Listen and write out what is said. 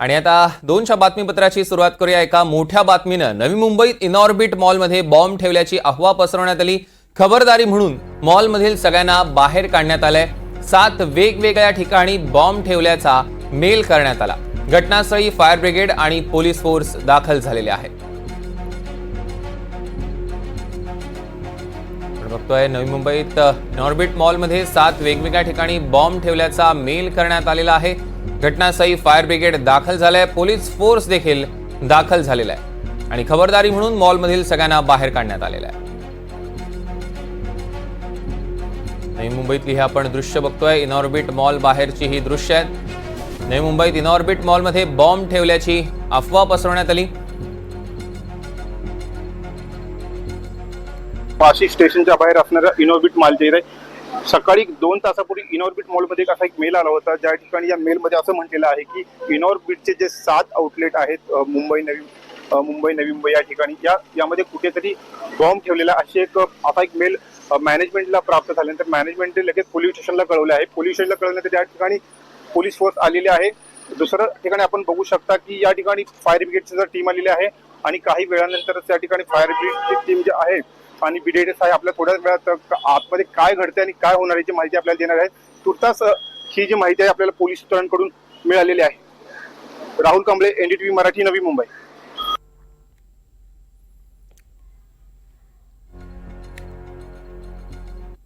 आणि आता दोनच्या बातमीपत्राची सुरुवात करूया. एका मोठ्या बातमीनं नवी मुंबईत इनॉर्बिट मॉलमध्ये बॉम्ब ठेवल्याची अफवा पसरवण्यात आली. खबरदारी म्हणून मॉलमधील सगळ्यांना बाहेर काढण्यात आलंय. सात वेगवेगळ्या ठिकाणी बॉम्ब ठेवल्याचा मेल करण्यात आला. घटनास्थळी फायर ब्रिगेड आणि पोलीस फोर्स दाखल झालेले आहेत. आपण बघतोय नवी मुंबईत नॉर्बिट मॉलमध्ये सात वेगवेगळ्या ठिकाणी बॉम्ब ठेवल्याचा मेल करण्यात आलेला आहे. घटनास्थळी फायर ब्रिगेड दाखल झालाय पोलीस फोर्स देखील दाखल झालेला आहे. आणि खबरदारी म्हणून मॉलमधील सगळ्यांना बाहेर काढण्यात आलेलं आहे. नवी मुंबईतली हे आपण दृश्य बघतोय इनॉर्बिट मॉल बाहेरची ही दृश्य आहेत नवी मुंबईत इनॉर्बिट मॉलमध्ये बॉम्ब ठेवल्याची अफवा पसरवण्यात आली. पाशी स्टेशनच्या बाहेर असणाऱ्या इनॉर्बिट मालच्या आहे सकाळी दोन तासापूर्वी इनॉर्बिट मॉलमध्ये एक असा एक मेल आला होता ज्या ठिकाणी या मेलमध्ये असं म्हटलेलं आहे की इनॉर्बिटचे जे सात आउटलेट आहेत मुंबई नवी मुंबई नवी मुंबई या ठिकाणी या यामध्ये कुठेतरी बॉम्ब ठेवलेला अशी एक असा एक मेल मॅनेजमेंटला प्राप्त झाल्यानंतर मॅनेजमेंटने लगेच पोलीस स्टेशनला कळवले आहे. पोलीस स्टेशनला कळवल्यानंतर त्या ठिकाणी पोलीस फोर्स आलेली आहे. दुसरं ठिकाणी आपण बघू शकता की या ठिकाणी फायर ब्रिगेडची जर टीम आलेली आहे आणि काही वेळानंतर त्या ठिकाणी फायर ब्रिगेडची टीम जी आहे आणि बिडेटस आहे आपल्या थोड्याच वेळात आतमध्ये काय घडते आणि काय होणार याची माहिती आपल्याला देणार आहे. तुर्तास ही जी माहिती आहे आपल्याला पोलीस सूत्रांकडून मिळालेली आहे. राहुल कांबळे एनडीटीव्ही मराठी नवी मुंबई.